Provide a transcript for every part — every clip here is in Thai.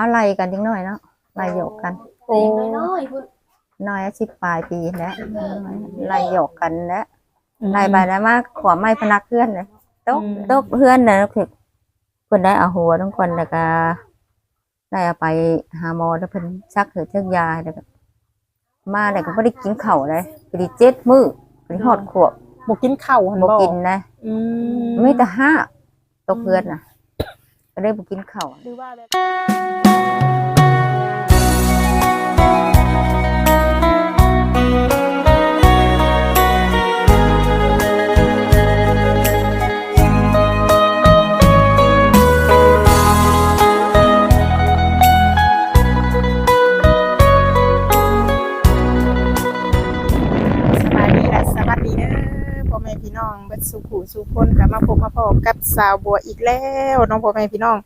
อะไรกันจังหน่อยเนาะไล่หยอกกันโอ้น้อยๆพุ่นน้อยอาชีพปลายปีแล้วไล่หยอกกันแล้วไล่ไปแล้วมากขวาไม่พนักเพื่อนเลยตกตกเพื่อนนะคือเพิ่นได้เอาหัวทุกคนแล้วก็ได้เอาไปหาหมอแล้วเพิ่นซักเหือเชือกยาแล้วก็มาแล้วก็บ่ได้กินข้าวเลยพอดีเจ็ดมื้อพอดีฮอดขวบบ่กินข้าวหั่นบ่บ่กินนะอืมไม่แต่ห้าตกเพื่อนน่ะก็ ได้บุกินข้าว หรือว่าแบบ องเบิดสุขุสุคนกลับมาพบมาพบกับสาวบัวอีกแล้วน้องพ่อแม่พี่น้อง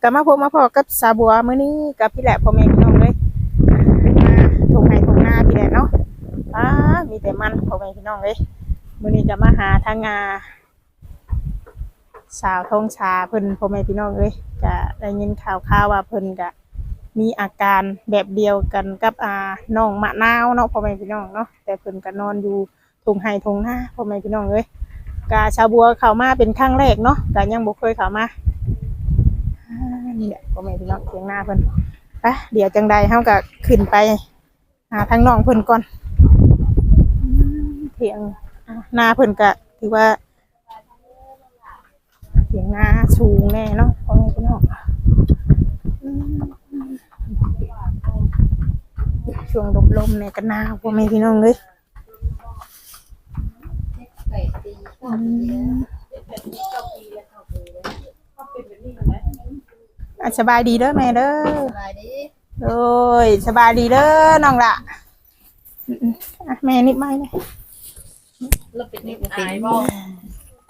กลับมาพบมาพบกับสาวบัวมื้อนี้กับพี่แหละพ่อแม่พี่น้องเลยอ่ามาทงไห้ทงหน้าพี่แหละเนาะอ้ามีแต่มันพ่อแม่พี่น้องเลยมื้อนี้จะมาหาทางงาสาวทงชาเพิ่นพ่อแม่พี่น้องเลยก็ได้ยินข่าวข่าวว่าเพิ่นก็มีอาการแบบเดียวกันกับอาน้องมะนาวเนาะพ่อแม่พี่น้องเนาะแต่เพิ่นก็นอนอยู่ทงไห้ทงหน้าพ่อแม่พี่น้องเอ้ย กาชาวบัวเข้ามาเป็นครั้งแรกเนาะกายังบ่เคยเข้ามาานี่แหละพ่อแม่พี่น้องเถียงหน้าเพิ่นไปเดี๋ยวจังใดเฮาก็ขึ้นไปหาทางน้องเพิ่นก่อนเถียงหน้าเพิ่นก็ถือว่าเถียงหน้าสูงแน่เนาะพ่อแม่พี่น้องช่วงลมๆเนี่ยก็หนาวพ่อแม่พี่น้องเอ้ย อะสบายดีเด้อแม่เด้อสบายดีโอ้ยสบายดีเด้อน้องละอืมๆอะแม่นิดไม่เลยเราเป็นนิดอายบ่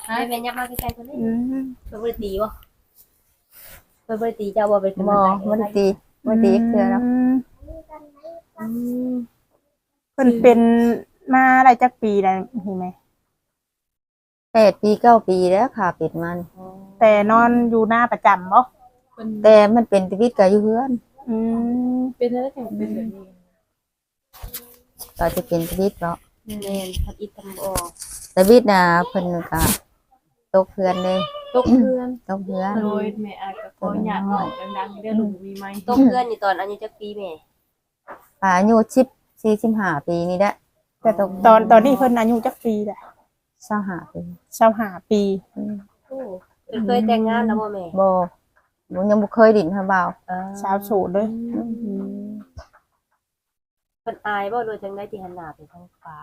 หายแม่ยับมาใกล้ๆคนนี้อืมเพิ่นบ่ได้ตีบ่เพิ่นบ่ได้ตีเจ้าบ่เป็นบ่บ่ได้ตีบ่ได้ตีเทื่อแล้วมอืมเพิ่นเป็นมาได้จักปีแล้วเห็นไหม แปดปีเก้าปีแล้วค่ะปิดมัน แต่นอนอยู่หน้าประจำบ่แต่มันเป็นชีวิตก็อยู่เพื่อนอืมเป็นอะไรจังเป็นแบบนี้ก็จะเป็นชีวิตเนาะแม่นทับอิดทำบ่ออกชีวิตน่ะเพิ่นก็ตกเพื่อนเลยตกเพื่อนตกเพื่อนโดยแม่อาจจะขอหยาดออกดังๆเดี๋ยวหนูมีไหมตกเพื่อนนี่ตอนอายุจักปีแม่อายุ10 45ปีนี่แหละแต่ตอนตอนตอนนี้เพิ่นอายุจักปีแหละ 25ปี25ปีอืมโอ้เพิ่นเคยแต่งงานแล้วบ่แม่บ่บ่ยังบ่เคยดินหาบ่าวอ่าสาวโสดเลยเพิ่นอายบ่โดยจังได๋ที่หันหน้าไปทางฟ้า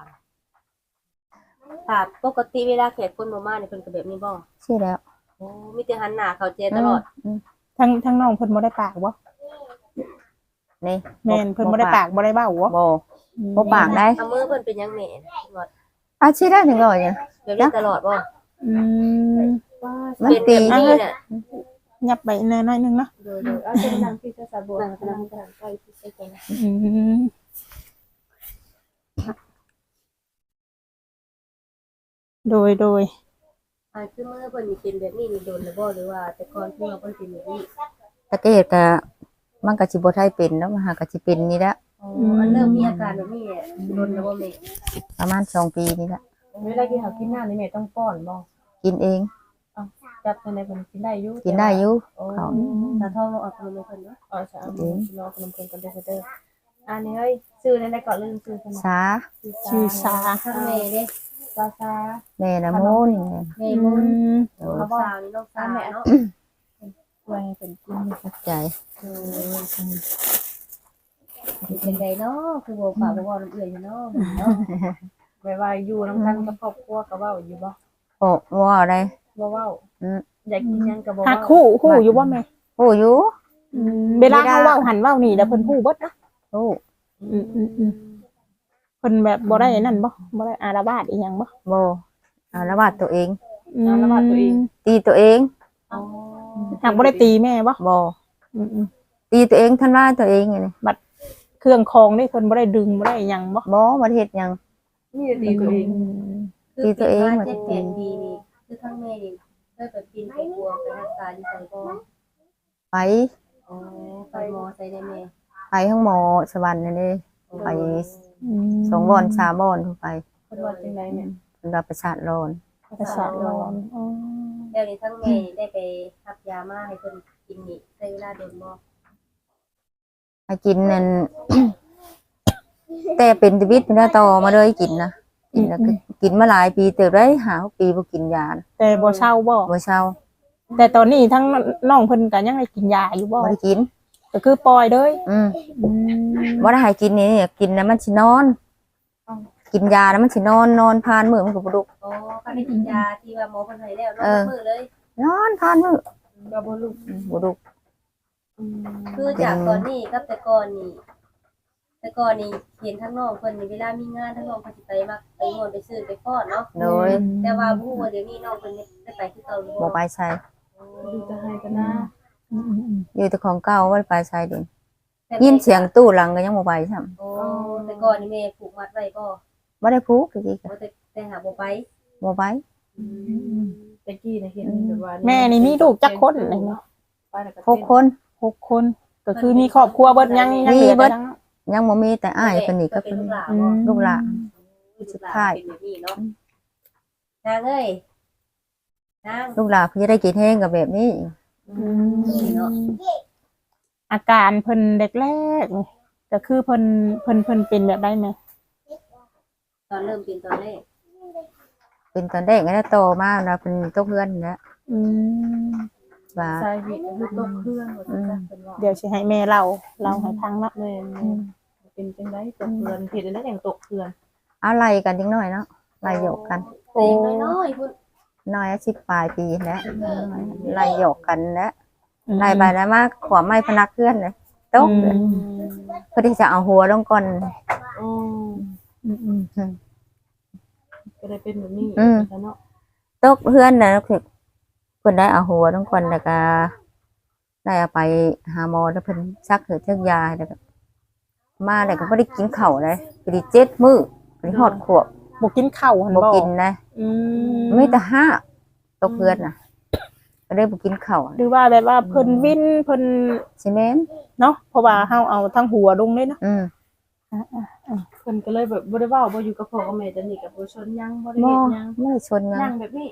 ถ้าปกติเวลาแขกคนบ่มานี่เพิ่นก็แบบนี้บ่ใช่แล้วโอ้มีแต่หันหน้าเข้าเจตลอดมทั้งทั้งน้องเพิ่นบ่ได้ปากบ่นี่แม่นเพิ่นบ่ได้ปากบ่ได้เบ้าบ่บ่บ่ปากได้เอามือเพิ่นเป็นหยังแม่ตลอดอาชีพได้ถึงร้อยเนี่ย แบบนี้ตลอดบ่อืมมันเป็นตีแบบนี้น่ะยับไปหน่อยๆนึงเนาะโดยโดยเอาเป็นดังที่จะสะบวกนั่งกำลังกำลังใกล้ที่ใกล้ๆนะอืมโดยโดยอ่าคือมือเพิ่นนี่เป็นแบบนี้นี่โดนแล้วบ่หรือว่า แต่ก่อนที่ว่าเพิ่นเป็นแบบนี้ตะเกียบก็มันก็สิบ่ทันเป็นแล้วมันหาก็สิเป็นนี่แหละอ๋ออันเริ่มมีอาการแบบนี้เนี่ยโดนแล้วบ่แม่ประมาณสองปีนี่แหละ เวลากินข้าวกินน้ำนี่แม่ต้องป้อนบ่กินเอง จับในในคนกินได้อยู่กินได้อยู่โอ้เขาถ้าท้องเราเอาขนมให้เพิ่นเนาะเอาสามกินรอขนมเพิ่นกันเด้อเด้ออันนี้เฮ้ยซื้อในในก่อนลืมซื้อขนมสาชื่อสาทั้งแม่เด้ซาซาแม่นะมูนแม่อืมุนมน้องสาวนี่น้องสาวเนาะช่วยให้เป็นกินเข้าใจเออเป็นไดเนาะคือบ่ปากบ่เว้าน้ำเอื้อยอยู่เนาะเนาะ ไว้ว่าอยู่นำกันกับครอบครัวก็เว้าอยู่บ่โอ้ว่าอะไรบ่เว้าอืมอยากกินหยังก็บ่หักเว้าคู่คู่อยู่บ่แม่โอ้อยู่อืมเวลาเขาเว้าหันเว้านี่แล้วเพิ่นฮู้เบิดนะโอ้อืมอืมอืมเพิ่นแบบบ่ได้นั่นบ่บ่ได้อารวาสอีหยังบ่โบเอาละบาดตัวเองมตีตัวเองอ๋อหากบ่ได้ตีแม่บ่โบอืมอืมตีตัวเองทำร้ายตัวเองไงนี่เครื่องคองนี่เพิ่นบ่ได้ดึงบ่ได้หยังบ่บ่มาเฮ็ดหยัง นี่จะตีตัวเองคือตีตัวเองมาว่าเจ็ดจะแปตีดปีนี่คือทั้งแม่นี่เคยไปกินไปกลัวไปรักษาอยู่ไสบ่ไปอโอ้ไปหมอใส่ได้แม่ไปห้องหมอสวรรค์นี่เด้ไปอืมสองบอนสามบอนไปเพิ่นว่าจังไดแม่เพิ่นว่าประสาทร้อนประสาทร้อนอ๋อแล้วนี่ทั้งแม่นี่ได้ไปรับยามาให้เพิ่นกินนี่ใช้เวลาโดนบ่ให้กินนั่น แต่เป็นชีวิตมันต่อมาเลยกินนะกินแล้วก็กินมาหลายปีเติบได้หาหกปีบ่กินยานะแต่บ่เศร้าบ่บ่เช้าแต่ตอนนี้ทั้งน้องเพิ่นก็ยังได้กินยาอยู่บ่บ่ได้กิน ก็คือปล่อยเลยอืมอืมบ่ได้ให้กินนี่กินแล้วมันสินอน กินยาแล้วมันสินอนนอนผ่านมื้อมันก็บ่ลุกโอ้ก็ได้กินยาที่ว่าหมอเพิ่นให้แล้วเอเนาะอมื้อเลยนอนผ่านมื้อก็บ่รู้อืมบ่ลุกอืมคือจากตอนนี้กับแต่ก่อนนี่ แต่ก่อนนี่เห็นทั้งน้องเพิ่นนี่เวลามีงานทั้งน้องเพิ่นสิไปมักไปม่วนไปซื้อไปฟ้อนเนาะโดยแต่ว่าบ่ฮู้ว่าเดี๋ยวนี้น้องเพิ่นได้ไปคือเก่าหรือบ่ไปใส่ดูแต่ให้กันนะอืมอืมอืมอยู่แต่ของเก่าบ่ได้ไปใส่เด่นยินเสียงตู้หลังก็ยังบ่ไปซ้ํโอ้แต่ก่อนนี่แม่ผูกมัดไว้บ่บ่ได้ผูกอีกอีกบ่แต่แต่หาบ่ไปบ่ไปตะกี้น่ะเห็นแบบว่าแม่นี่มีลูกจักคนเลยเนาะไปแล้วก็หกคนหกคนก็คือมีครอบครัวเบิดยังยังเหลือแต่ทั้ง ยังบ่มีแต่อ้ายเพิ่นนี่ก็เป็เพิ่นนลูกหลานอืบ่มลูกหลานสุดท้ายเป็นแบบนี้เนาะนางเอ้ยนางลูกหลานเพิ่นจะได้กินแห้งกับแบบนี้อืมอาการเพิ่นแรกๆนี่ก็คือเพิ่นเพิ่นเพิ่นเป็นแบบได้ไหมตอนเริ่มเป็นตอนแรกเป็นตอนแรกก็ได้โตมาแล้วเป็นตกเพื่อนแล้วอืม ว่าสาเหตุก็คือตกเครื่องว่าจังซั่นเพิ่นว่าเดี๋ยวสิให้แม่เล่าเล่าให้ฟังเนาะแม่นอืมเป็นจังไดตกเครื่องเฮ็ดได้อย่างตกเครื่องเอาไล่กันจังหน่อยเนาะไล่หยอกกันโอ้น้อยๆพุ่นน้อยสิบปลายปีแล้วไล่หยอกกันแล้วอืมไล่ไปแล้วมากขวาไม้พนักเพื่อนเลยตกเลยอืมเพื่อที่จะเอาหัวลงก่อนอ๋ออืมอืมก็ได้เป็นแบบนี้อืมเนาะตกเพื่อนนะคือ เพิ่นได้เอาหัวลงก่อนแล้วก็ได้เอาไปหาหมอแล้วเพิ่นซักเถือะเทือกยาแล้วก็มาแล้วก็บ่ได้กินข้าวเลยไปไดีเจ็ดมื้อไปไดีฮอดขวบบ่กินข้าวหั่นบ่บ่กินนะอืมไม่แต่ห้าตกเพื่อนน่ะก็ได้บ่กินข้าวหรือว่าแบบว่าเพิ่นวินเพิ่นใช่ไหมนเนาะเพราะว่าเฮาเอาทั้งหัวลงเลยเนาะอืม เพิ่นก็เลยแบบบ่ได้เว้าบ่อยู่กับพ่อกับแม่จะนี่กับบ่ชนหยังบ่ได้บ่เฮ็ดหยังไม่ได้ชนหยันั่งงแบบนี้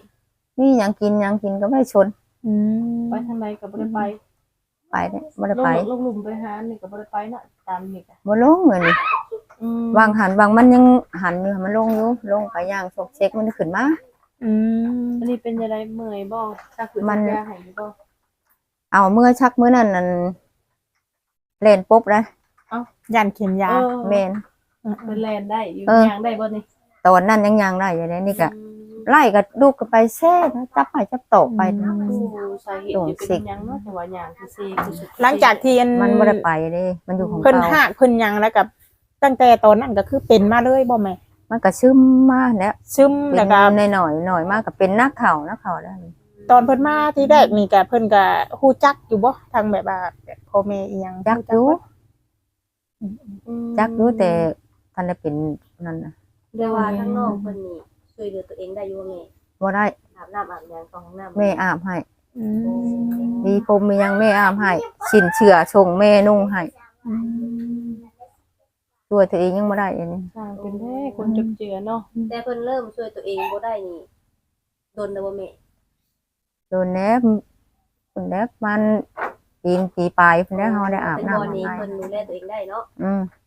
นี่หยังกินหยังกินก็ไม่ได้ชน อืมไปทางใดก็บ่ได้ไปไปเนี่ยบ่ได้ลงไปลงหลุมไปหานี่ก็บ่ได้ไปน่ะตามนี่ก็บ่ลงเหมือนนี่อืมวางหันวางมันยังหันอยู่มันลงอยู่ลงไปย่างซกเช็คมันขึ้นมาอืมอันนี้เป็นจังไดเมื่อยบ่ถ้าคือมันยาให้อยู่บ่เอาเมื่อชักมื้อนั้นนั่นเล่นปุ๊บนะยันเข็มยาเออแม่นเป็นแลนได้อยู่เออยางได้บ่นี่ตอนนั้นยังยังได้อยู่เลยนี่ก็อืม ไล่ก็ลูกก็ไปแซ่นะจับไปจับโตะไปนะผู้สาเหตุจะเป็นหยังเนาะแต่ว่าหยังคือเซคือสุดหลังจากที่อันมันบ่ได้ไปเด้มันอยู่ของเพิ่นเก่าหักเพิ่นหยังแล้วกับ ตั้งแต่ตอนนั้นก็คือเป็นมาเลยบ่แม่มันก็ซึมมาแล้วซึมเป็แล้วนก็หน่อยๆหน่อยมากก็เป็นนักข่าวนักข่าวได้ตอนเพิ่นมาที่แรกนี่ก็เพิ่นก็ฮู้จักอยู่บ่ทางแบบว่าแบบพ่อแม่อีหยังจักอยู่อืม จักรู้แต่ท่านได้เป็นนั่นนะเดี๋ยวว่าทั้งน้องเพิ่นนี่ ช่วยเหลือตัวเองได้อยู่ว่าแม่บ่ได้อาบน้ำอาบหยังเข้าห้องน้ำแม่อาบให้อืมมีผมมียังแม่อาบให้สินเชื่อชงแม่นุ่งให้อืมช่วยตัวเองยังบ่ได้อันนี้สร้างเป็นแท้คนจบเจือเนาะแต่เพิ่นเริ่มช่วยตัวเองบ่ได้นี่โดนแล้วบ่แม่โดนแนบคนแนบมันปีนปีปลายเพิ่นได้เฮาได้อาบแต่น้ำก่อนนี้ให้เพิ่นดูแลตัวเองได้เนาะอืม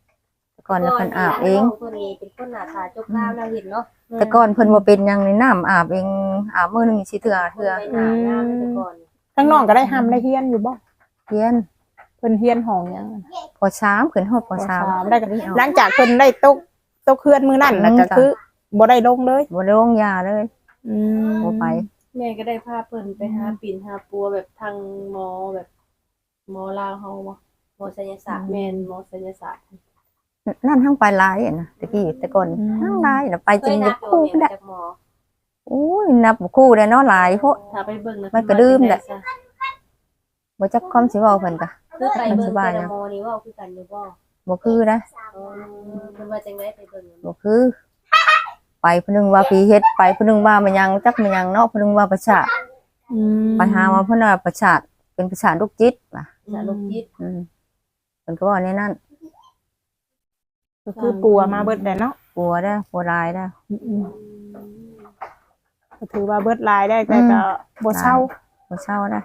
แต่ ก่อนน่ะเพิ่นอาบเองเพิ่นนี่เป็นคนหน้าตาจกงามแล้วเห็นเนาะแต่ก่อนเพิ่นบ่เป็นหยังในน้ำอาบเองอาบมื้อหนึงสิเทื่อเทื่อไปหน้างามแต่ก่อนทั้งน้องก็ได้ห้ได้เฮียนอยู่บ่เพียนเพิ่นเฮียนห้องหยังพอสามขึ้นฮอดพอสามได้ก็หลังจากเพิ่นได้ตกตกเคลื่อนมื้อนั้นน่ะอืมก็คือบ่ได้ลงเลยบ่ได้ลงยาเลย อืมบ่ไป แม่ก็ได้พาเพิ่นไปหาปีนหาปัวแบบทางหมอแบบหมอลาวเฮาบ่หมอศัลยศาสตร์แม่นหมอศัลยศาสตร์ นั่นทั้งไปหลายอะนะตะกี้แต่ก่อนทั้งหลายน่ะไปเคจนยจะนับคู่อยู่ได้จากหมอโอ้ยนับบ่คู่ได้เนาะหลายโพด ถ้าไปเบิ่งนะมันก็ลืมแหละจ้บ่จักความสิเว้าเพิ่นก็คือไปเบิ่งสบายแต่นะละหมอนี่เว่าคือกันอยู่บ่บ่คือนะเออเพิ่นว่าจังได๋ไปเบิ่งบ่คือ ไปเพิ่นนึงว่าผีเฮ็ดไปเพิ่นนึงว่ามันยังจักมันยังเนาะเพิ่นนึงว่าประสาทอืมไปหาว่าเพิ่นว่าประสาทเป็นประสาทโรคจิตว่ะอสารโรคจิตอืมเพิ่นก็บอกในนั้น ก็คือปัวมาเบิดได้เนาะกลัวได้อกลัวรายได้อืมก็ถือว่าเบิดลายได้แต่ก็บ่เศร้าบ่เศร้าได้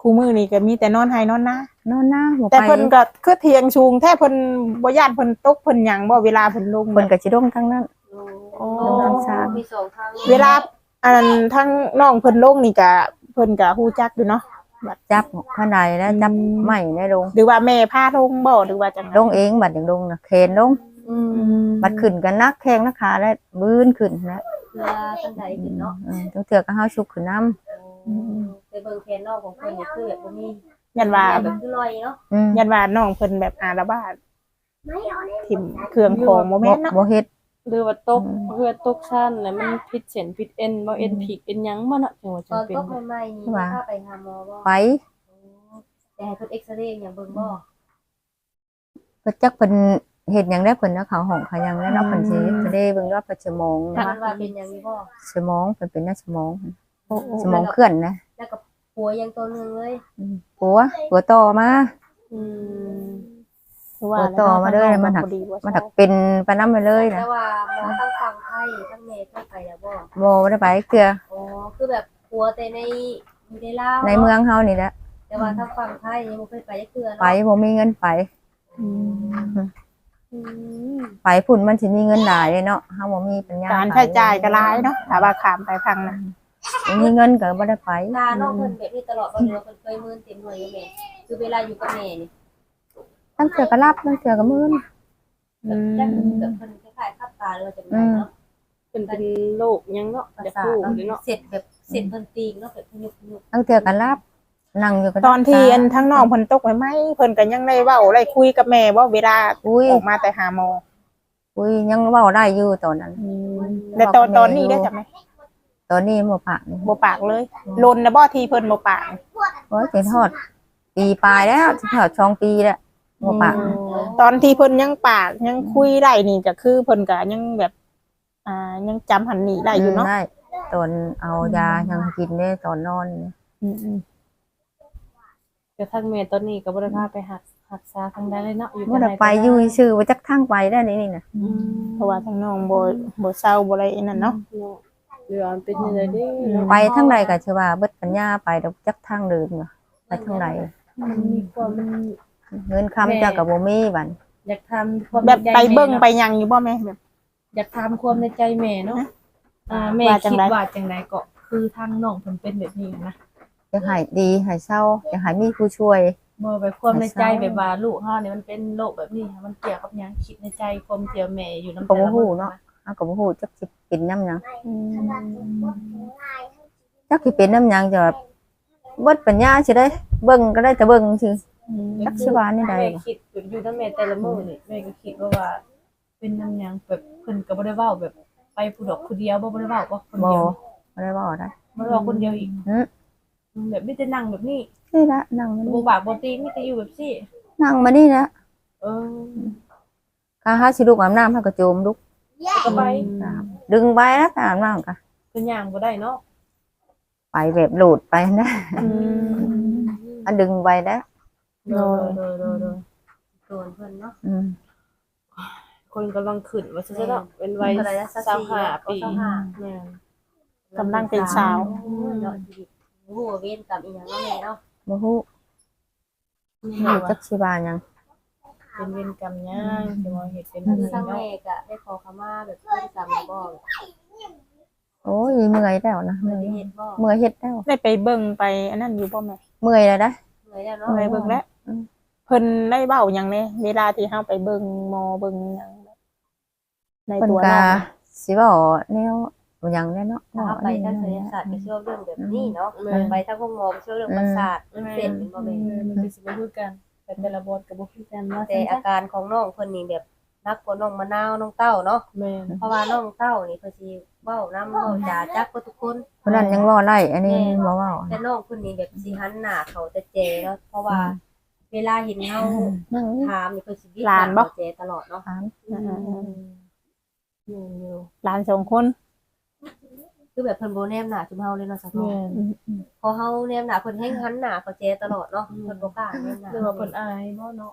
คู่มือนี่ก็มีแต่นอนให้นอนนะนอนหน้าบ่แต่ไปเพิ่นก็คือเทียงชูงแท้เพิ่นบ่ย่านเพิ่นตกเพิ่นหยังบ่เวลาเพิ่นลงเพิ่นก็สิลงทั้งนั้นโอ้โรงทานมีสองทางเวลาอันนั้นทั้งน้องเพิ่นลงนี่ก็เพิ่นก็ฮู้จักอยู่เนาะ จับข้างในแล้วจับอืมไม้ได้ลงหรือว่าแม่พาลงบ่หรือว่าจังไดลงเองบัดอย่างลงนะเคนลงอืมอืมบัดขึ้นกันนักแข้งนักขาแล้วบื้นขึ้นแล้วเพื่อทันใดขึ้นเนาะอืมต้องเถื่อก็เฮาชุกขึ้นน้ำไปเบิ่งแผนนอกของเพิ่นนี่คือแบบบ่มียันว่าแบบคือลอยเนาะอืมยันว่าน้องเพิ่นแบบอาละบาดทิ่มเครื่องของบ่แม่นเนาะบ่เฮ็ด หรือว่าตกอืมเพื่อตกชั้นแล้วมันผิดเส้นผิดเอ็นบ่เอ็นผิดเอ็นหยังบ่เนาะจังว่าตจัองนเป็นตกใหม่ๆนี่พาไปหาหมอบ่ไปแต่ให้เพิ่นเอ็กซเรย์อย่างเบิ่งบ่เพิ่นจักเพิ่นเฮ็ดหยังได้เพิ่นนะเขาห้องเขาหยังได้เนาะเพิ่นสิจะได้เบิ่งว่าเพิ่นสมองถานะมว่าเป็นหยังนี่บ่สมองเพิ่นเป็นหน้าสมองโอ้โอ้สมองเคลื่อนนะแล้วก็ปัวยังตัวหนึงเลยอืมปัวปัวต่อมาอืมคือ ว่าต่อมาเด้อมันหักบ่ดีบ่มันถักเป็นปานนั้นไปเลยแต่นะว่าหมอทั้งฟังไทยทั้งเมย์ทั้งไปแล้วบ่บ่ได้ไปเกลืออ๋อคือแบบปัวแต่ในอยู่ในลาวในเมืองเฮานี่แหละแต่ว่าทั้งฟังไทยยังบ่เคยไปจักเทื่อไปเนาะบ่มีเงินไปอืมอืมไปพุ่นมันสิมีเงินหลายเนาะเฮาบ่มีปัญญาการไปใช้จ่ายก็หลายเนาะถ้าว่าข้ามไปพังนะบ่มีเงินก็บ่ได้ไปตาน้องเพิ่นแบบนี้ตลอดบ่หรือว่าเพิ่นเคยมื้นเต็มหน่วยอยู่แม่คือเวลาอยู่กับแม่นี่ ตั้งเถื่อก็รับตั้งเถื่อก็มื้นแบบจักแบบเพิ่นคล้ายๆคับตาหรือว่าจังไดเนาะเป็นเป็นโรคหยังเนาะประอยากสาทรู้เนาะเลยเนาะเสร็จแบบเสร็จเพิ่นตีงเนาะแบบพยุกพยุกตั้งเถื่อก็รับนั่งอยู่ก็ตอนที่อันทั้งน้องเพิ่นตกไว้ไหมเพิ่นก็ยังได้เว้าได้คุยกับแม่บ่เวลาอุ้ยออกมาแต่หาหมออุ้ยยังเว้าได้อยู่ตอนนั้น แต่ตอนตอนนี้ได้จักไหมตอนนี้บ่ปากนี่บ่ปากเลยลนนะบ่ที่เพิ่นบ่ปากโอ้ยเป็นทอดปีปลายแล้วสิทอดช่องปีแล้ว บ่ปากตอนที่เพิ่นยังปากยังคุยได้นี่ก็คือเพิ่นก็ยังแบบ อ่ายังจำหันนี่ได้อยู่เนาะได้ตอนเอายายังกินได้ตอนนอนนี่อืมแต่ทางแม่ตอนนี้ก็บ่ได้พาไปหักรักษาทางใดเลยเนาะอยู่บ่ได้ไปอยู่ซื่อบ่จักทางไปได้นี่นี่น่ะอืมๆเพราะว่าทั้งน้องบ่บ่เศร้าบ่อะไรนั่นเนาะเนาะเรือมันเป็นยังไงเด้เนาะไปทางใดก็ชื่อว่าเบิดปัญญาไปดอกจักทางเดินว่ะไปทางใดมันมีความมัน เงินคำจากกับบ่มีบัดอยากทำความแบบในใจไปเบิ่งแม่ไปเนาะหยังอยู่บ่แม่แบบ อยากทำความในใจแม่เนาะอ่าแม่ว่าจังคิดใด ว่าจังไดก็คือทางน้องเพิ่นเป็นแบบนี้นะจะหายดีหายเศร้าจะหายมีผู้ช่วย บ่แบบความในใจแต่เศร้าแบบว่าลูกเฮาเนี่ยมันเป็นโรคแบบนี้มันเกี่ยวกับหยังคิดในใจความเจียวแม่อยู่นำก็บ่ฮู้เนาะเฮาก็บ่ฮู้จักสิเป็นน้ำหยังจักสิเป็นน้ำหยังจะแบบเบิดปัญญาสิได้เบิ่งก็ได้แต่เบิ่งซื่อ จักสิว่านี่ใดแม่วะคิดแบบอยู่นำแม่แต่ละมื้อนี่แม่ก็คิดว่าว่า เป็นนำหยังแบบเพิ่นก็บ่ได้เว้าแบบไปผู้ดอกผู้เดียวบ่บ่ได้เว้าก็คนบ่เดียวบ่ได้เว้าได้บ่ได้เว้าคนเดียวอีกอืมแบบมีแต่นั่งแบบนี้นี่ละนั่งมาบ่นี่ปากบ่ตีมีแต่อยู่แบบซี่นั่งมานี่ละเออข้าหาสิลูกอาบน้ำเฮาก็โจมลูกแล้วก็ไปดึงไปแล้วอาบน้ำก็เพิ่นย่างบ่ได้เนาะไปแบบโหลดไปนะ อันดึงไปแล้ว โดยโดยโดยโดยโดนเพิ่นเนาะอืมคนกำลังขึ้นว่าซั่นเนาะเป็นวัยเท่าไหร่นะสักสี่25ปีสามห้าแม่นกำลังเป็นสาวโอ้ยเนาะชีวิตฮู้ว่าเวรกรรมอีหยังเนาะแม่เนาะบ่ฮู้ฮู้จักสิว่าหยังเป็นเวรกรรมย่างจะมาเห็ดเป็นคือเรื่องทางเนาะแม่ก็ได้ขอขมาแบบเพิ่นกรรมบ่แบบโอ้ยเมื่อยแล้วนะเพิ่เมื่นอยได้เฮ็ดบ่เมื่อยเฮ็ดแล้วได้ไปเบิ่งไปอันนั้นอยู่บ่แม่เมื่อยแล้วนะ เหนื่อยแล้วเนาะไปเบิ่งแล้วอืมเพิ่นได้เว้าหยังแน่เวลาที่เฮาไปเบิ่งหมอเบิ่งหยังในเพิ่นตัวก็น้องสิเว้าแนวบ่หยังแน่เนาะถ้าไปทางศัลยศาสตร์ก็เชื่อเรื่องแบบนี้เนาะไปทางห้องหมอก็เชื่อเรื่องประสาทเรื่องเส้นเป็นบ่แม่นมันคือสิบ่คือกันแต่แต่ละบทก็บ่คือกันว่าแต่อาการของน้องเพิ่นนี่แบบนักกว่าน้องมะนาวน้องเต้าเนาะแม่นเพราะว่าน้องเต้านี่เพิ่นสิ เว้านำเว้าจาจักกว่าทุกคนเพราะนั้นยังเว้าไล่อันนี้บ่เว้าแต่น้องเพิ่นนี่แบบสิหันหน้าเขาแต่เจเนาะเพราะว่า เวลาเห็นเฮานั่งนี่ถามนี่เพิ่นสิวิจารณ์เจตลอดเนาะถามอ่าอยู่อยู่หลานสองคนคือแบบเพิ่นบ่แนมหน้าจุมเฮาเลยเนาะสะท้อแม่นนอืมอืมพอเฮาแนมหน้าเพิ่นแฮงหันหน้าเขาเจตลอดเนาะเพิ่นบ่กล้าแนมหน้าหรือว่าเพิ่นอายบ่เนาะ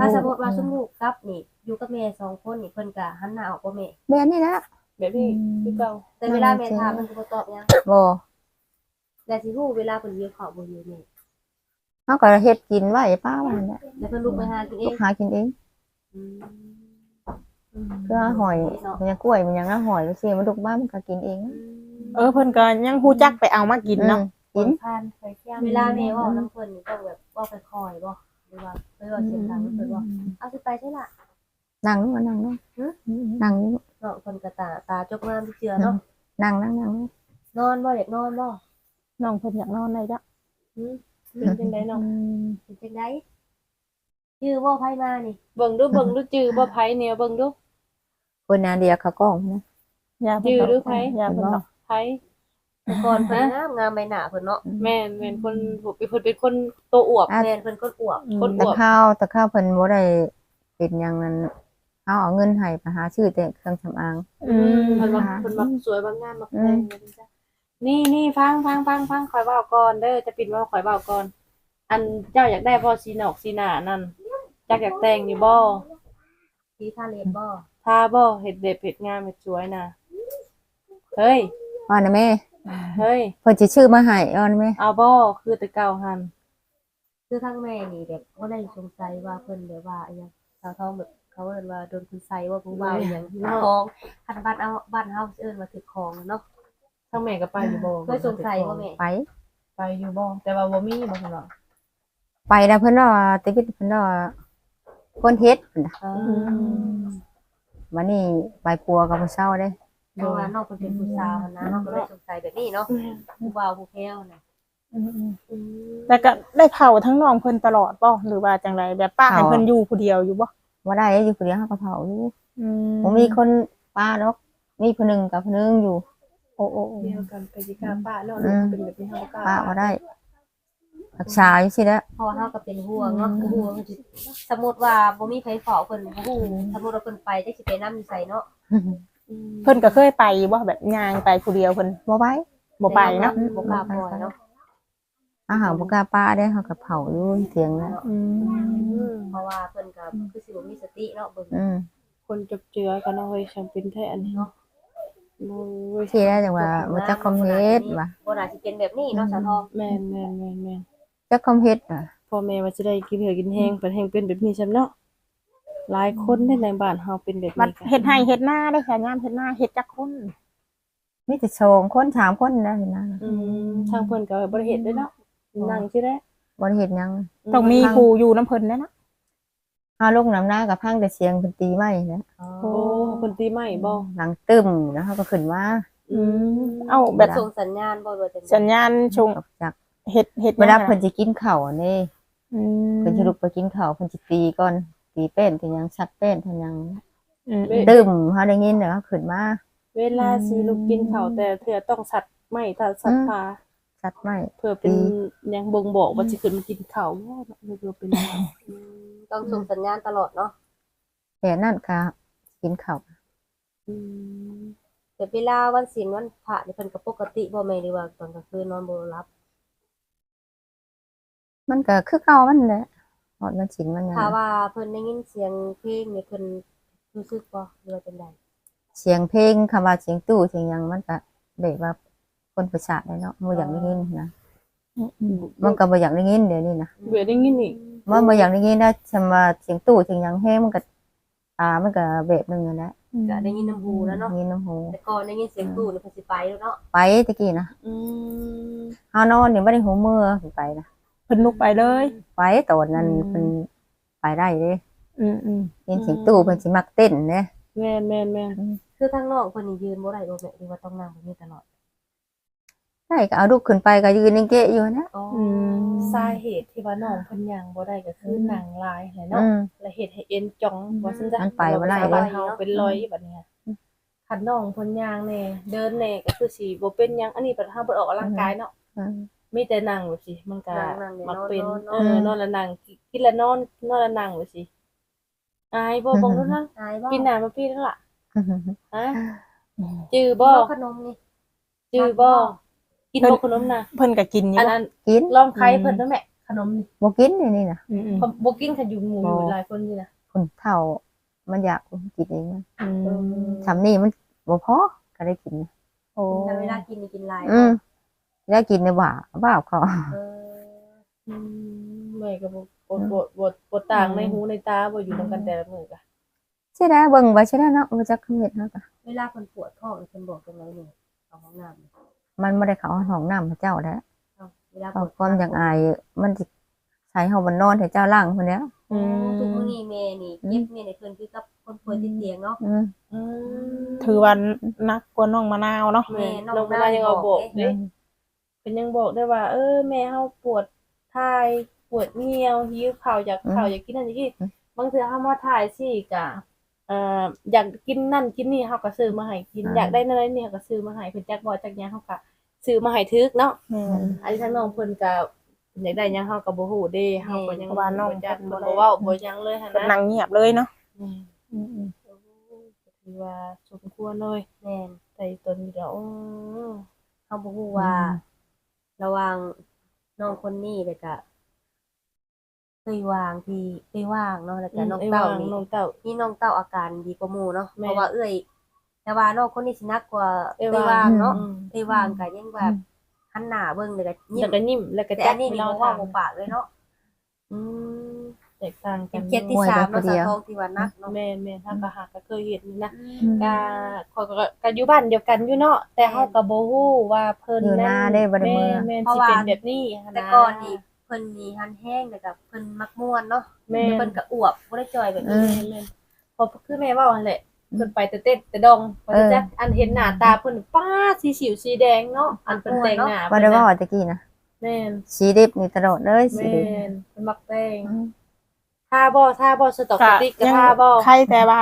ถ้าสมมุติว่าสมมุติกับนี่อยู่กับแม่สองคนนี่เพิ่นก็หันหน้าออกบ่แม่แม่นี่ละ แบบนี้คือเก่าแต่เวลาแม่ถามเพิ่นก็บ่ตอบหยังบ่แต่สิฮู้เวลาเพิ่นหิวข้าวบ่หิวแม่เฮาก็เฮ็ดกินไว้ป้าว่านั่นแหละแล้วเพิ่นลุกไปหากินเอลูงกหากินเองอืมเพื่อหอยมันยังกล้วยมันยังน่าหอยจังซี่มันลูกบ้านมันก็กินเองเออเพิ่นก็ยังฮู้จักไปเอามากินเนาะกินผ่านไปแค่เวลาแม่เว้านํเพิ่นนี่ต้องแบบเว้าค่อยๆบ่หรือว่าเพิ่นเว้าเสียงดังเพิ่นว่าเอาสิไปใช่ล่ะนั่งนู่นนั่งนู่นนั่งนี่ เนาะเพิ่นก็ตาตาจกงามที่เจือเนาะนั่งนั่งนั่งนี่นอนบ่อยากนอนบ่น้องเพิ่นอยากนอนได้จ้ะหืมเป็นจังไดเนาะเป็นจังไดชื่อบ่ไผมานี่เบิ่งดูเบิ่งดูจื้อบ่ไผเนี่ยเบิ่งดูคนนาเดียเขากล้องนะยาจื้อหรือไผยาเพิ่นเนาะไผแต่ก่อนเพิ่นงามงามใบหน้าเพิ่นเนาะแม่นแม่นคนเป็นคนเป็นคนตัวอวบแม่นเพิ่นคนอวบคนแต่ข้าวแต่ข้าวเพิ่นบ่ได้เป็นหยังนั้น เอาเอาเงินให้ไปหาซื้อแต่เครื่องสำอาง อืมเพิ่นมักเพิ่นมักสวยบางงามมักแพงจ้ะนี่นี่ฟังฟังฟังฟังข่อยเว้าก่อนเด้อจะปิดเว้าข่อยเว้าก่อน อันเจ้าอยากได้บ่สีนอกสีหน้านั่นจักอยากแต่งอยู่บ่สีทาเลนบ่ทาบ่เฮ็ดเด็บเฮ็ดงามเฮ็ดสวยน่ะเฮ้ยว่านะแม่เฮ้ย เพิ่นสิชื่อมาให้เอานะแม่เอาบ่คือแต่เก่าหั่นคือทั้งแม่นี่แบบบ่ได้สงสัยว่าเพิ่นแบบว่าอีหยังสาวทองแบบ เขาเอิ้นว่าโดนคุณไสว่าผู้บ่าวอีหยังของคันบ้านเอาบ้านเฮาเอิ้นว่าถือของเนาะ ทั้งแม่ก็ไปอยู่บ่เคยสงสัยบ่แม่ ไป ไปอยู่บ่แต่ว่าบ่มีบ่ซั่นเนาะไปแล้วเพิ่นว่าแตะกี้เพิ่นว่าคนเฮ็ดเพิ่นน่ะอ่าวันนี้ไปปัวกับผู้เฒ่าเด้ เพราะว่าน้องเพิ่นเป็นผู้สาวนะเฮาก็เลยสงสัยแบบนี้เนาะผู้บ่าวผู้แพ้วน่ะอืมอืมแต่ก็ได้เผาทั้งน้องเพิ่นตลอดบ่หรือว่าจังไรแบบป้าให้เพิ่นอยู่ผู้เดียวอยู่บ่ บ่ได้อยู่ผู้เดียวเฮาก็เผาอยู่อืมบ่มีคนป้าดอก มีผู้หนึงกับผู้หนึงอยู่ โอ้โอ้โอ้เดียวกันไปสิกาป้าเนาะอืมเป็นแบบนี้เฮาก็ป้าบ่ได้รักษาอยู่สิแล้วเพราะว่าเฮาก็เป็นห่วงเนาะห่วงสิสมมุติว่าบ่มีไผเฝ้าเพิ่นบ่ฮู้สมมุติว่าเพิ่นไปจักสิไปนำอยู่ไสเนาะเพิ่นก็เคยไปบ่แบบย่างไปผู้เดียวเพิ่นบ่ไปบ่ไปเนาะบ่กล้าปล่อยเนาะ อาหารบ่กล้าป้าได้เฮาก็เผาอยู่เถียงแล้วอืมเพราะว่าเพิ่นก็คือสิบ่มีสติเนาะเบิ่งอืมคนจบเจือกันเนาะเฮ้ยช่างเป็นแท้อันนี้เนาะโอ้ยที่ได้จังว่าบ่จักคอมเฮ็ดว่ะบ่น่าสิเป็นแบบนี้เนาะสาวทองแม่นแม่นแม่นแม่นจักคอมเฮ็ดว่ะพ่อแม่ว่าจะได้กินเหือกินแห้งเป็นแห้งเป็นแบบนี้ซ้ำเนาะหลายคนในในบ้านเฮาเป็นแบบมันนี้กันเฮ็ดให้เฮ็ดหน้าได้ค่ะยามเฮ็ดหน้าเฮ็ดจักคนมีแต่สองคนสามคนนะเห็นนะอืมทางเพิ่นก็บ่ได้เฮ็ดเด้อเนาะ นั่งสิได้บ่ได้เฮ็ดหยังต้องมีครูอยู่น้ำเพิ่นแน่นะหาลงน้ำหน้ากับพังแต่เสียงเพิ่นตีไม้นะอ๋อโอ้เพิ่นตีไม้บ่หลังตึมแล้วเขาก็ขึ้นมาอืมเอ้าแบบส่งสัญญาณบ่ว่าจังสัญญาณชงออกจากเฮ็ดเฮ็ดเวลาหยังเพิ่นสิกินข้าวนี่อืมเพิ่นสิลุกไปกินข้าวเพิ่นสิตีก่อนตีเป็นถึงยังชัดเป็นถึงยังอืมตึมเฮาได้ยินเด้อเขาขึ้นมาเวลาสิลูกกินข้าวแต่เทื่อต้องสัตว์ไม้ถ้าสัตว์ป่า ชัดไม้เพื่อเป็นอืหยังบ่งบอกว่าสิขึ้นมากินข้าวบ่เนาะเพื่อเป็นอืมต้องส่งสัญญาณตลอดเนาะแต่นั่นก็กินข้าวอืมแต่เวลาวันศีลวันพระนี่เพิ่นก็ปกติบ่แม่นหรือว่าตอนกลางคืนนอนบ่หลับ มันก็คือเก่ามันแหละฮอดมันสินมันน่ะถ้าว่าเพิ่นได้ยินเสียงเพลงนี่เพิ่นรู้สึกบ่หรือว่าจังไดเสียงเพลงคำว่าเสียงตู้เสียงหยังมันก็แบบว่า คนประสาทได้เนาะบ่อยากได้ยินนะมันก็บ่อยากได้ยินเดี๋ยวนี้นะเบื่อได้ยินอีกมันบ่อยากได้ยินนะคำว่าเสียงตู้เสียงหยังแห้งมันก็อ่ามันก็แบบหนึงอะนะก็ได้ยินน้ำหูแล้วเนาะยินน้ำหูแต่ก่อนได้ยินเสียงตู้นี่เพิ่นสิไปแล้วเนาะไปตะกี้นะอืมเฮานอนนี่บ่ได้หูมือไปนะเพิ่นลุกไปเลย ไปตอนนั้นอืมเพิ่นไปได้เด้อืมอืมยินเสียงตู้เพิ่นสิมักเต้นเด้แม่นแม่นแม่นคือทางน้องเพิ่นนี่ยืนบ่ได้บ่แม่หรือว่าต้องนั่งแบบนี้ตลอด ได้ก็เอาลูกขึ้นไปก็ยืนนิ่งเกะอยู่นะ อ๋ออืมสาเหตุที่ว่าน้องเพิ่นยังบ่ได้ก็คือหนังลายแหละเนาะอืมและเฮ็ดให้เอ็นจ่องว่าซั่นจ้ะมันไปบ่ได้ภาษาบ้านเฮาเป็นรอยบัดเนี้ยคันน้องเพิ่นย่างแน่เดินแน่ก็คือสิบ่เป็นหยังอันนี้เพิ่นเฮาบ่ได้ออกกำลังกายเนาะ อืม มีแต่นั่งแบบสิมันก็นั่งๆมักเป็น นอนๆเออ นอนแล้วนั่งกินแล้วนอน นอนแล้วนั่งแบบสิอายบ่บ่รู้นะอายบ่กินหน้ามาพี่นั่นล่ะฮะจื้อบ่บ่ขนมนี่จื้อบ่ กินบ่ขนมน่ะเพิ่นก็กินอยู่อันบ่นั้นกินลองไข่เพิ่นเด้อแม่ขนมนี่บ่กินนี่นี่นะอืมเพราะบ่กินขยุงหมูอยู่บ่หลายคนนี่นะคนเฒ่า มันอยากกินเองมันอืมสำนี่มันบ่พอก็ได้กินโอ้แต่เวลากินนี่กินหลายอืมได้กินในบ่าบ้าเขาเอออืมแม่ก็บ่บ่บ่บ่บ่ต่างในหูในตาบ่อยู่นำกันแต่ละมื้อก็ใช่ได้เบิ่งไว้ใช่ได้เนาะบ่จักคำเฮ็ดเนาะก็เวลาคนปวดท้องเพิ่นบอกตรงไหนนี่เอาห้องน้ำ มันบ่ได้เข้าห้องน้ำพระเจ้าแล้วเอาเวลาเพราะความอยากอายมันสิใช้เฮาบ่นอนให้เจ้าล้างพุ่นแหล้วอืมทุกมื้อนี้แม่นี่เก็บแม่ในเพิ่นคือกับคนป่วยติดเตียงเนาะอืมอืมถือว่านักกว่าน้องมะนาวเนาะ แม่น้องน้องเวลายังเอาบอกเด้เด้ เป็นยังบอกได้ว่า เออ แม่เฮาปวดท้ายปวดเหนียวหิวข้าวอยากข้าวอยากกินนั่นอยากกินบางเทื่อเฮามาถ่ายสิก็เอ่ออยากกินนั่นกินนี่เฮาก็ซื้อมาให้กิน อยากได้นั่นได้นี่เฮาก็ซื้อมาให้เพิ่นจักบ่จักหยังเฮาก็ซื้อมาให้ถึกเนาะแม่น อันนี้ทางน้องเพิ่นก็อยากได้หยังเฮาก็บ่ฮู้เด้เฮาก็ยังเพราะว่าน้องบ่จักเพิ่เพิ่นนบ่ได้บ่เว้าบ่หยังเลยหั่นเพิ่นนะนั่งเงียบเลยเนาะแม่อืมถือว่าสมควรเลย แม่นใจตนอยู่แล้วอือเฮาบ่ฮู้ว่า ระหว่างน้องคนนี้แล้วก็ เคยวางที่เคยวางเนาะแล้วก็น้องไอ้เต้าว่างนี่น้องเต้านี่น้องเต้าอาการดีกว่าหมู่เนาะแม่เพราะว่าเอ้ยแต่ว่าน้องคนนี้สิหนักกว่าไอ้เอ้ยว่างวางเนาะอืมเอ้ยวางก็ยังแบบหันหน้าเบิ่งเลยก็ยิ้แล้มวก็ยิ้มแล้วก็แต่จัอับนนี้นี่เราบ่เว่าทางบ่ปากเลยเนาะอืมแตกต่างกัเป็นนเคสที่สามเนาะสาวทองที่ว่านักเนาะแม่นแม่นถ้าก็หาก็เคยเห็นนี่นะอืมก็ขอยก็ก็อยู่บ้านเดียวกันอยู่เนาะแต่เฮาก็บ่ฮู้ว่าเพิ่นอยู่หน้าได้บ่ได้แม่มื้อแม่นสิเป็นแบบนี้หั้นแต่นะก่อนนี่เพิ่นมีหันแห้งแล้วก็เพิ่นมักม่วนเนาะแม่ เพิ่นก็อวบบ่ได้จอยแบบอืนี้มแม่นพอคือแม่เว้าหั่นแหละเพิ่นไปแต่เต้นแต่ดองพอจะจักอันเห็นหน้าตาเพิ่นป้าสีสิวสีแดงเนาะอันเพิ่นแต่งหน้าบ่ได้เว้าตะกี้นะแม่นสีดิบนี่ตลอดเลยสีแม่ดิบนเพิ่นมักแต่งอืมทาบ่ทาบ่สต็อกสก็ติ๊กก็ยังทาบ่ใครแต่ว่า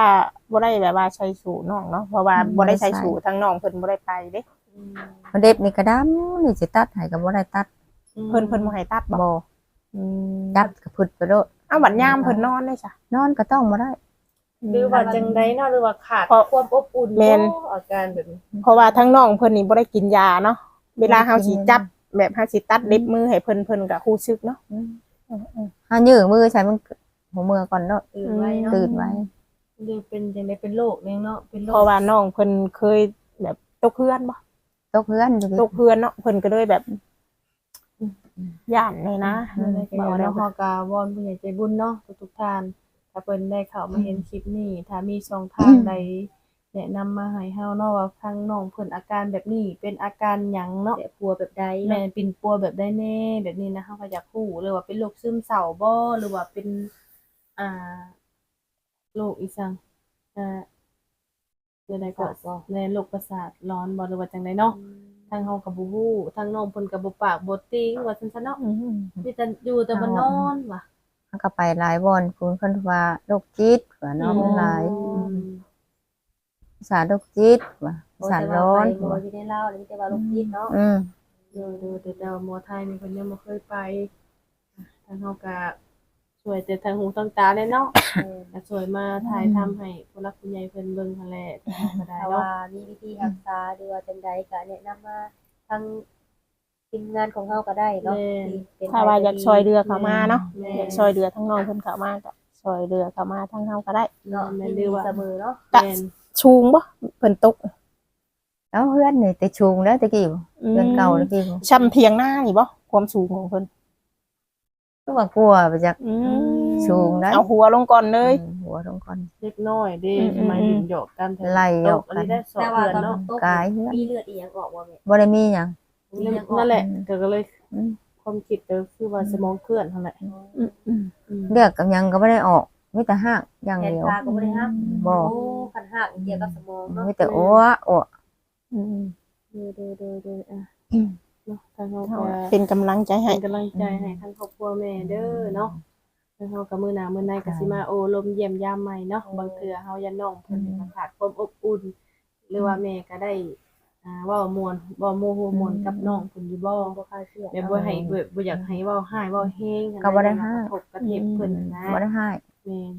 บ่ได้แบบว่าใช้สูน้องเนาะเพราะว่าบ่ได้ใช้สูทั้งน้องเพิ่นบ่ได้ไปเด้ อืม มันเด็บนี่ก็ดำนี่สิตัดให้ก็บ่ได้ตัด เพิ่นเพิ่นบ่ให้ตัดบ่บ่อืมตัดก็พึดไปโลดอ้าวบัดยามเพิ่นนอนได้จ้ะนอนก็ต้องบ่ได้หรือว่าจังไดเนาะหรือว่าขาดเพราะความอบอุ่นแม่นบ่อาการแบบนี้เพราะว่าทั้งน้องเพิ่นนี่บ่ได้กินยาเนาะเวลาเฮาสิจับแบบเฮาสิตัดเล็บมือให้เพิ่นเพิ่นก็รู้สึกเนาะอืมอืมหายื้อมือใช้มันหัวมือก่อนเนาะตื่นไว้เนาะตื่นไว้หรือเป็นจังไดเป็นโรคนึงเนาะเป็นโรๆคเพราะว่าน้องเพิ่นเคยแบบตกเพื่อนบ่ตกเพื่อนอยู่ตกเพื่อนเนาะเพิ่นก็เลยแบบ ย่านเลยนะอะไรก็บออกยากแล้เนาะวฮอกาวอนผู้ใหญ่ใจบุญเนาะทุกๆท่าน ถ้าเพิ่นได้เข้ามาเห็นคลิปนี้ ถ้ามีช่องทางใดแนะนำมาให้เฮาเนาะว่าทางน้องเพิ่นอาการแบบนี้เป็นอาการหยังเนาะแต่ปัวแบบใดแม่เนาะนเป็นปัวแบบได้แน่แบบนี้นะเฮาก็อยากรู้เลยว่าเป็นโรคซึมเศร้าบ่หรือว่าเป็นอ่าโรคอีสังอ่าเดี๋ยวใดก็ในโรคประสาทร้อนบ่หรือว่าจังไดเนาะ ทางเฮาก็บ่ฮู้ทางน้องเพิ่นก็บ่ปากบ่ติงว่าซั่นซะเนาะอืมมีแต่อยู่แต่บ่นอนว่ะมันก็ไปหลายบ่อนคุณเพิ่นว่าโรคจิตว่าเนาะมันหลายอืมสารโรคจิตว่าสารร้อนบ่ที่ได้เล่าแล้วมีแต่ว่าลูกจิตเนาะอืมเดี๋ยวเดี๋ยวเดี๋ยวเดี๋ยวหมอไทยมีเพิ่นยังบ่เคยไปทางเฮาก็ช่ วยแต่ทางหูทางตาเลยเนาะเออก็ช่วยมาถ่ายทำให้ผู้รักผู้ใหญ่เพิ่นเบิ่งหั่นแหละทางเฮาก็ได้ถ้าเนาะ ว่ามีวิธีรักษาหรือว่าจังใดก็แนะนำมาทางทีมงานของเฮาก็ได้เนาะที่เป็นถ้าว่าอยากช่วยเรือเข้ามาเนาะแม่ อยากช่วยเรือทั้งน้องเพิ่นเข้ามาก็ช่วยเรือเข้ามาทั้งเฮาก็ได้ เนาะแม่ที่นดีดีว่าเสมอเนาะก็แม่นชูงบ่เพิ่นตกแล้วเพื่อนนี่แต่ชุงแล้วตะกี้เพื่อนเก่าตะกี้ช้ำเพียงหน้านี่บ่ความสูงของเพิ่น ก็ว่ากลัวไปจากอืมสูงนะเอาหัวลงก่อนเลยหัวลงก่อน เล็กน้อยเด้อืมสมัยถึงหยอกกันแถวไล่หยอกกันอันนี้ได้สอบแต่ว่าเพื่อนตอนเนาะตกกายเพื่อนมีเลือดอีหยังออกบ่แม่บ่ได้มีหยัง มีเลือดออกนั่นแหละก็ก็เลยอืม ความคิดก็คือว่าสมองเคลื่อนนั่นแหละอืมอืมอืมเลือกกับหยังก็ไม่ได้ออกมีแต่หักอย่างแขนเดียวขาก็บ่ได้ฮักบ่โอ้คันหักเกี่ยวกับสมองเนาะมีแต่อ้วอ้ว อืมดูดูดูดูอะอืม เนาะทางเฮาเฮาก็เป็นกำลังใจให้เป็นกำลังใจให้ทั้งครอบครัวแม่เด้อเนาะทางเฮาก็มื้อหน้ามื้อในก็สิมาโอลมเยี่ยมยามใหม่เนาะบางเทื่อเฮายันน้องเพิ่นก็ขาดความอบอุ่น หรือว่าแม่ก็ได้อ่าเว้ามวนเว้าโมโหมวนกับน้องเพิ่นอยู่บ่บ่คลายเครียดแม่บ่ให้บ่บ่อยากให้เว้าห้ายเว้าแฮงก็บ่ได้ให้กระทบกระเทบเพิ่นนะบ่ได้ให้แม่น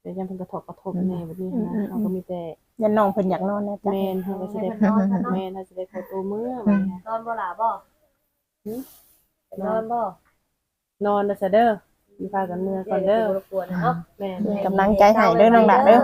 แต่ยังเพิ่นกระทบกระทบแน่แบบนี้อืมนะอืมเฮาก็มีแต่ ยันน้องเพิ่นอยากนอนนะจ๊ะแม่นเฮาก็สิได้ให้เพิ่นนอนซะเนาะแม่นเฮาสิได้เข้าตัวเมื่อบัดนี้นอนบ่หล่ะบ่หึนอนบ่นอนเด้อซะเด้ออยู่พากันเมื่อก่อนเด้อรบกวนเนาะแม่นเป็นกำลังใจให้เด้อน้องหละเด้อ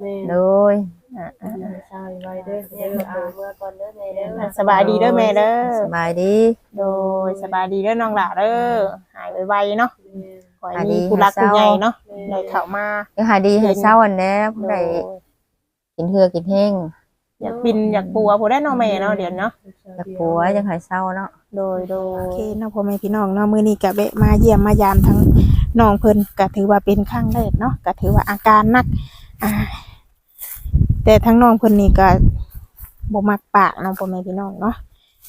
แม่นโดยอะอะใช่ไว้เด้อเดี๋เด้ยวอเอาอ่าเมื่อก่อนเด้อแม่เด้ออะสบายดีเด้อแม่เด้อสบายดี โดยสบายดีเด้อน้องหละเด้อหายไวๆเนาะแม่นขอให้มีผู้รักผู้ใหญ่เนาะได้เข้ามายังหายดีให้เศร้าอันแน่ผู้โดใดย กินเหือกินแห้งอยากปินอยากปัวผู้ได้เนาะแม่เนาะเดี๋ยวเนาะอยากปัวยังหายเศร้าเนาะโดยโดยโอเคเนาะพ่อแม่พี่น้องเนาะมื้อนี้ก็แวะมาเยี่ยมมายามทั้งน้องเพิ่นก็ถือว่าเป็นครั้งแรกเนาะก็ถือว่าอาการหนักอ่าแต่ทั้งน้องเพิ่นนี่ก็บ่มักปากเนาะพ่อแม่พี่น้องเนาะ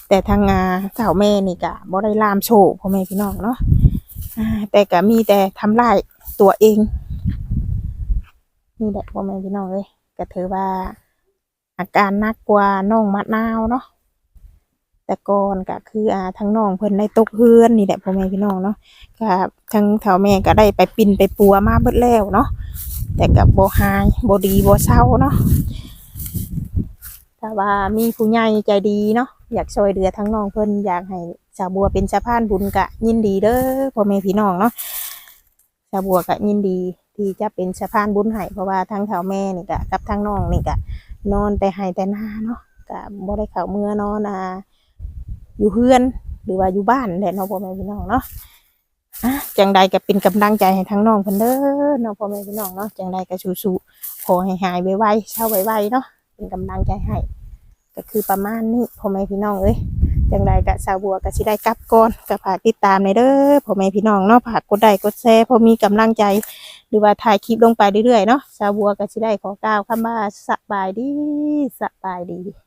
แต่ทางอาสาวแม่นี่ก็บ่ได้ลามโชว์พ่อแม่พี่น้องเนาะอ่าแต่ก็มีแต่ทำร้ายตัวเองนี่แหละพ่อแม่พี่น้องเอ้ย ก็ถือว่า อาการนักกว่าน้องมะนาวเนาะแต่ก่อนก็คืออาทั้งน้องเพิ่นได้ตกเฮือนนี่แหละพ่อแม่พี่น้องเนาะก็ทั้งแถวแม่ก็ได้ไปปินไปปัวมาเบิดแล้วเนาะแต่ก็บ่หายโบดีโบเศร้าเนาะถ้าว่ามีผู้ใหญ่ใจดีเนาะอยากช่วยเหลือทั้งน้องเพิ่นอยากให้สาวบัวเป็นสะพานบุญกะยินดีเด้อพ่อแม่พี่น้องเนาะสาวบัวก็ยินดี ที่จะเป็นสะพานบุญให้เพราะว่าทั้งแถวแม่นี่ก็กับทั้งน้องนี่ก็นอนแต่ให้แต่หน้าเนาะก็บ่ได้เข้าเมื่อนอนอ่าอยู่เพื่อนหรือว่าอยู่บ้านแหละเนาะพ่อแม่พี่น้องเนาะอะจังใดก็เป็นกำลังใจให้ทั้งน้องเพิ่นเด้อเนาะพ่อแม่พี่น้องเนาะจังใดก็สู้ๆขอให้หายไวๆเช้าไวๆเนาะเป็นกำลังใจให้ก็คือประมาณนี้พ่อแม่พี่น้องเอ้ย จังไรก็สาวบัวก็สิได้กลับก่อนก็ฝากติดตามในเด้อพ่อแม่พี่น้องเนาะฝากกดไลค์กดแชร์พอมีกำลังใจ หรือว่าถ่ายคลิปลงไปเรื่อยๆเนาะสาวบัวก็สิได้ขอกล่าวคำว่าสบายดีสบายดี